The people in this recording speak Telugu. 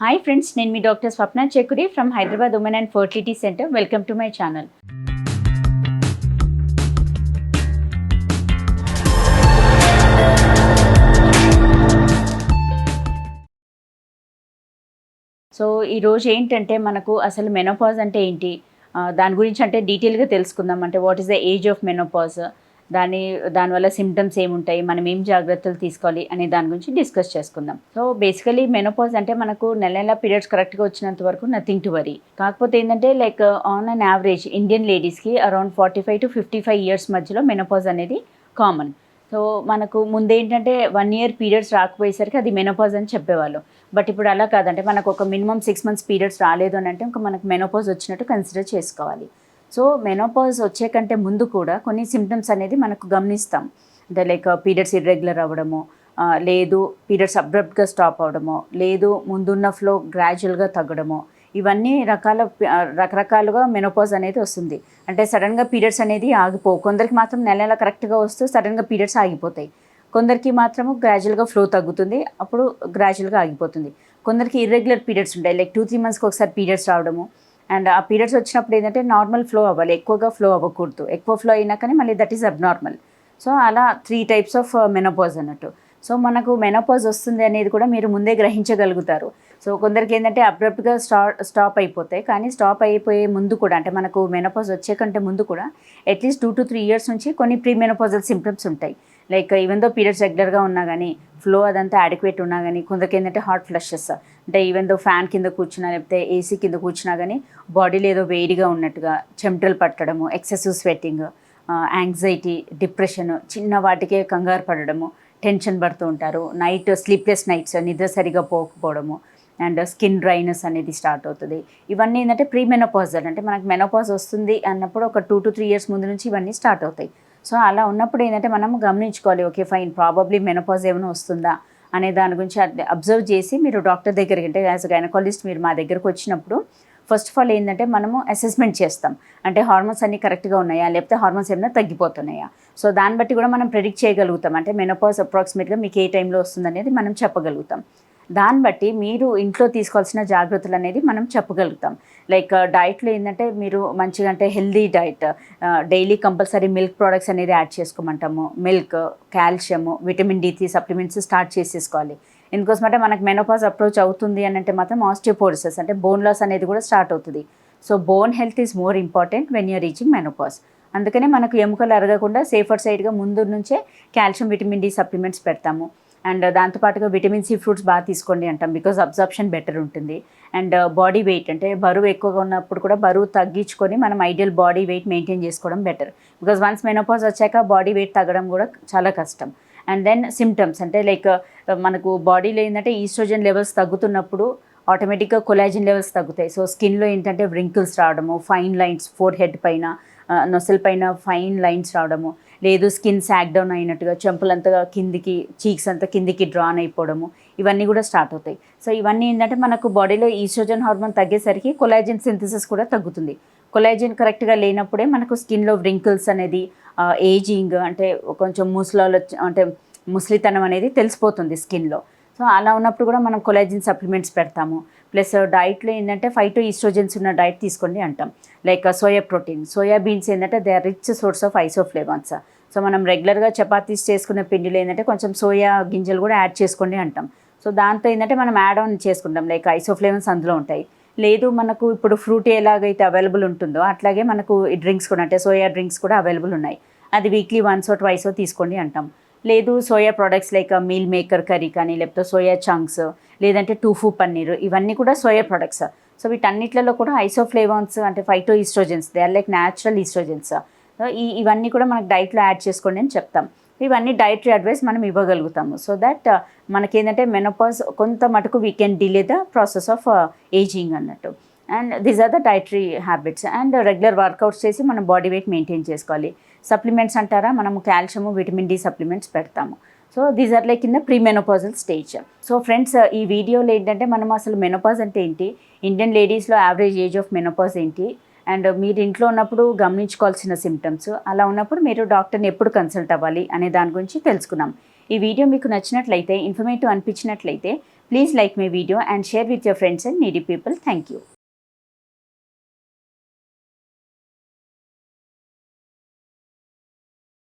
హాయ్ ఫ్రెండ్స్ నేను మీ doctor Swapna Chekuri from Hyderabad women and fertility centre welcome to my channel so ఈరోజు ఏంటంటే మనకు అసలు మెనోపాజ్ అంటే ఏంటి? దాని గురించి అంటే డీటెయిల్గా తెలుసుకుందాం. అంటే what is the age of menopause దాని దానివల్ల సిమ్టమ్స్ ఏముంటాయి మనం ఏం జాగ్రత్తలు తీసుకోవాలి అనే దాని గురించి డిస్కస్ చేసుకుందాం. సో బేసికలీ మెనోపాజ్ అంటే మనకు నెల నెల పీరియడ్స్ కరెక్ట్గా వచ్చినంత వరకు నథింగ్ టు వరీ కాకపోతే ఏంటంటే like on an average Indian లేడీస్కి around forty five to fifty five years మధ్యలో మెనోపాజ్ అనేది కామన్ సో మనకు ముందేంటంటే వన్ ఇయర్ పీరియడ్స్ రాకపోయేసరికి అది మెనోపాజ్ అని చెప్పేవాళ్ళు. బట్ ఇప్పుడు అలా కాదంటే మనకు ఒక మినిమం సిక్స్ మంత్స్ పీరియడ్స్ రాలేదు అని అంటే ఇంకా మనకు మెనోపాజ్ వచ్చినట్టు కన్సిడర్ చేసుకోవాలి. సో మెనోపాజ్ వచ్చే కంటే ముందు కూడా కొన్ని సిమ్టమ్స్ అనేది మనకు గమనిస్తాం. అంటే లైక్ పీరియడ్స్ ఇర్రెగ్యులర్ అవ్వడము లేదు పీరియడ్స్ అబ్రప్ట్గా స్టాప్ అవ్వడము లేదు ముందున్న ఫ్లో గ్రాడ్యువల్గా తగ్గడము. ఇవన్నీ రకాల రకరకాలుగా మెనోపాజ్ అనేది వస్తుంది. అంటే సడన్గా పీరియడ్స్ అనేది ఆగిపోవు. కొందరికి మాత్రం నెల నెల కరెక్ట్గా వస్తూ సడన్గా పీరియడ్స్ ఆగిపోతాయి. కొందరికి మాత్రము గ్రాడ్యువల్గా ఫ్లో తగ్గుతుంది. అప్పుడు గ్రాడ్యువల్గా ఆగిపోతుంది. కొందరికి ఇర్రెగ్యులర్ పీరియడ్స్ ఉంటాయి. లైక్ టూ త్రీ మంత్స్కి ఒకసారి పీరియడ్స్ రావడము. అండ్ ఆ పీరియడ్స్ వచ్చినప్పుడు ఏంటంటే నార్మల్ ఫ్లో అవ్వాలి. ఎక్కువగా ఫ్లో అవ్వకూడదు. ఎక్కువ ఫ్లో అయినా కానీ మళ్ళీ దట్ ఈస్ అబ్నార్మల్ సో అలా త్రీ టైప్స్ ఆఫ్ మెనోపాజ్ అన్నట్టు. సో మనకు మెనోపాజ్ వస్తుంది అనేది కూడా మీరు ముందే గ్రహించగలుగుతారు. సో కొందరికి ఏంటంటే అబ్రప్ట్గా స్టాప్ స్టాప్ అయిపోతాయి. కానీ స్టాప్ అయిపోయే ముందు కూడా అంటే మనకు మెనోపాజ్ వచ్చే కంటే ముందు కూడా at least two to three years నుంచి కొన్ని ప్రీ మెనోపాజల్ సిమ్టమ్స్ ఉంటాయి. లైక్ ఈవెన్ దో పీరియడ్స్ రెగ్యులర్గా ఉన్నా కానీ ఫ్లో అదంతా అడిక్వేట్ ఉన్నా కానీ కొందరికి ఏంటంటే హార్ట్ ఫ్లషెస్ అంటే ఈవెన్ దో ఫ్యాన్ కింద కూర్చున్నా లేకపోతే ఏసీ కింద కూర్చున్నా కానీ బాడీలో ఏదో వేడిగా ఉన్నట్టుగా చెమటలు పట్టడము ఎక్సెసివ్ స్వెట్టింగ్ యాంగ్జైటీ డిప్రెషన్ చిన్న వాటికే కంగారు పడడము టెన్షన్ పడుతూ ఉంటారు. నైట్ స్లీప్లెస్ నైట్స్ నిద్ర సరిగా పోకపోవడము అండ్ స్కిన్ డ్రైనెస్ అనేది స్టార్ట్ అవుతుంది. ఇవన్నీ ఏంటంటే ప్రీ మెనోపాజల్ అంటే మనకు మెనోపాజ్ వస్తుంది అన్నప్పుడు ఒక టూ టు త్రీ ఇయర్స్ ముందు నుంచి ఇవన్నీ స్టార్ట్ అవుతాయి. సో అలా ఉన్నప్పుడు ఏంటంటే మనం గమనించుకోవాలి ఓకే ఫైన్ ప్రాబబ్లీ మెనోపాజ్ ఏమైనా వస్తుందా? అనే దాని గురించి అబ్జర్వ్ చేసి మీరు డాక్టర్ దగ్గరికి అంటే యాజ్ గైనకాలజిస్ట్ మీరు మా దగ్గరకు వచ్చినప్పుడు ఫస్ట్ ఆఫ్ ఆల్ ఏంటంటే మనము అసెస్మెంట్ చేస్తాం. అంటే హార్మోన్స్ అన్నీ కరెక్ట్గా ఉన్నాయా? లేకపోతే హార్మోన్స్ ఏమైనా తగ్గిపోతున్నాయా? సో దాన్ని బట్టి కూడా మనం ప్రెడిక్ట్ చేయగలుగుతాం. అంటే మెనోపాజ్ అప్రాక్సిమేట్గా మీకు ఏ టైంలో వస్తుంది అనేది మనం చెప్పగలుగుతాం. దాన్ని బట్టి మీరు ఇంట్లో తీసుకోవాల్సిన జాగ్రత్తలు అనేది మనం చెప్పగలుగుతాం. లైక్ డైట్లో ఏంటంటే మీరు మంచిగా అంటే healthy diet daily compulsory milk products అనేది add చేసుకోమంటాము. Milk calcium vitamin D three supplements start చేసేసుకోవాలి. ఇందుకోసం అంటే మనకు మెనోపాజ్ అప్రోచ్ అవుతుంది అని అంటే మాత్రం ఆస్టియోపోరిసెస్ అంటే బోన్ లాస్ అనేది కూడా స్టార్ట్ అవుతుంది. So bone health is more important when you're reaching menopause. అందుకనే మనకు ఎముకలు అరగకుండా సేఫర్ సైడ్గా ముందు నుంచే కాల్షియం విటమిన్ డి సప్లిమెంట్స్ పెడతాము. అండ్ దాంతోపాటుగా విటమిన్ సి ఫ్రూట్స్ బాగా తీసుకోండి అంటాం బికాజ్ అబ్జర్ప్షన్ బెటర్ ఉంటుంది. అండ్ uh, బాడీ వెయిట్ అంటే బరువు ఎక్కువగా ఉన్నప్పుడు కూడా బరువు తగ్గించుకొని మనం ఐడియల్ బాడీ వెయిట్ మెయింటైన్ చేసుకోవడం బెటర్ బికాజ్ వన్స్ మెనోపాజ్ వచ్చాక బాడీ వెయిట్ తగ్గడం కూడా చాలా కష్టం. అండ్ దెన్ సిమ్టమ్స్ అంటే లైక్ uh, మనకు బాడీలో ఏంటంటే ఈస్ట్రోజన్ లెవెల్స్ తగ్గుతున్నప్పుడు ఆటోమేటిక్గా కొలాజిన్ లెవెల్స్ తగ్గుతాయి. సో స్కిన్లో ఏంటంటే వ్రింకిల్స్ రావడము ఫైన్ లైన్స్ ఫోర్ హెడ్ పైన నొసల్ పైన ఫైన్ లైన్స్ రావడము లేదు స్కిన్ సాక్ డౌన్ అయినట్టుగా చెంపలంతగా కిందికి చీక్స్ అంతా కిందికి డ్రాన్ అయిపోవడము ఇవన్నీ కూడా స్టార్ట్ అవుతాయి. సో ఇవన్నీ ఏంటంటే మనకు బాడీలో ఈస్ట్రోజన్ హార్మోన్ తగ్గేసరికి కొలాజిన్ సింథసిస్ కూడా తగ్గుతుంది. కొలాజిన్ కరెక్ట్గా లేనప్పుడే మనకు స్కిన్లో వ్రింకిల్స్ అనేది ఏజింగ్ అంటే కొంచెం ముసలాలో అంటే ముసలితనం అనేది తెలిసిపోతుంది స్కిన్లో. సో అలా ఉన్నప్పుడు కూడా మనం కొలాజిన్ సప్లిమెంట్స్ పెడతాము. ప్లస్ డైట్లో ఏంటంటే ఫైవ్ టు ఈస్ట్రోజన్స్ ఉన్న డైట్ తీసుకోండి అంటాం. Like uh, soya protein. Soya beans ఏంటంటే they are rich source of isoflavones. So మనం రెగ్యులర్గా చపాతీస్ చేసుకునే పిండిలో ఏంటంటే కొంచెం సోయా గింజలు కూడా యాడ్ చేసుకోండి అంటాం. సో దాంతో ఏంటంటే మనం యాడ్ ఆన్ చేసుకుంటాం. లైక్ ఐసోఫ్లేవన్స్ అందులో ఉంటాయి. లేదు మనకు ఇప్పుడు ఫ్రూట్ ఎలాగైతే అవైలబుల్ ఉంటుందో అట్లాగే మనకు ఈ డ్రింక్స్ కూడా అంటే సోయా డ్రింక్స్ కూడా అవైలబుల్ ఉన్నాయి. అది వీక్లీ వన్స్ ట్వైస్ తీసుకోండి అంటాం. లేదు soya products like meal maker curry కానీ లేకపోతే సోయా చంక్స్ లేదంటే టూఫు పన్నీరు ఇవన్నీ కూడా సోయా ప్రొడక్ట్స్ సో వీటన్నిటిలో కూడా ఐసోఫ్లేవాన్స్ అంటే phytoestrogens they are like natural oestrogens ఈ ఇవన్నీ కూడా మనకు డైట్లో యాడ్ చేసుకోండి అని చెప్తాం. ఇవన్నీ డైటరీ అడ్వైస్ మనం ఇవ్వగలుగుతాము. సో దట్ మనకేంటంటే మెనోపాజ్ కొంత మటుకు we can delay the process of ageing అన్నట్టు. And these are the dietary habits and regular workouts చేసి మనం బాడీ వెయిట్ మెయింటైన్ చేసుకోవాలి. సప్లిమెంట్స్ అంటారా? మనము కాల్షియము విటమిన్ డి సప్లిమెంట్స్ పెడతాము. So these are like in the stage so friends ఈ వీడియోలో ఏంటంటే మనం అసలు మెనోపాజ్ అంటే ఏంటి? ఇండియన్ లేడీస్లో యావరేజ్ ఏజ్ ఆఫ్ మెనోపాజ్ ఏంటి? అండ్ మీరు ఇంట్లో ఉన్నప్పుడు గమనించుకోవాల్సిన సిమ్టమ్స్ అలా ఉన్నప్పుడు మీరు డాక్టర్ని ఎప్పుడు కన్సల్ట్ అవ్వాలి అనే దాని గురించి తెలుసుకున్నాం ఈ వీడియో మీకు నచ్చినట్లయితే informative అనిపించినట్లయితే please like my video and share with your friends and needy people thank you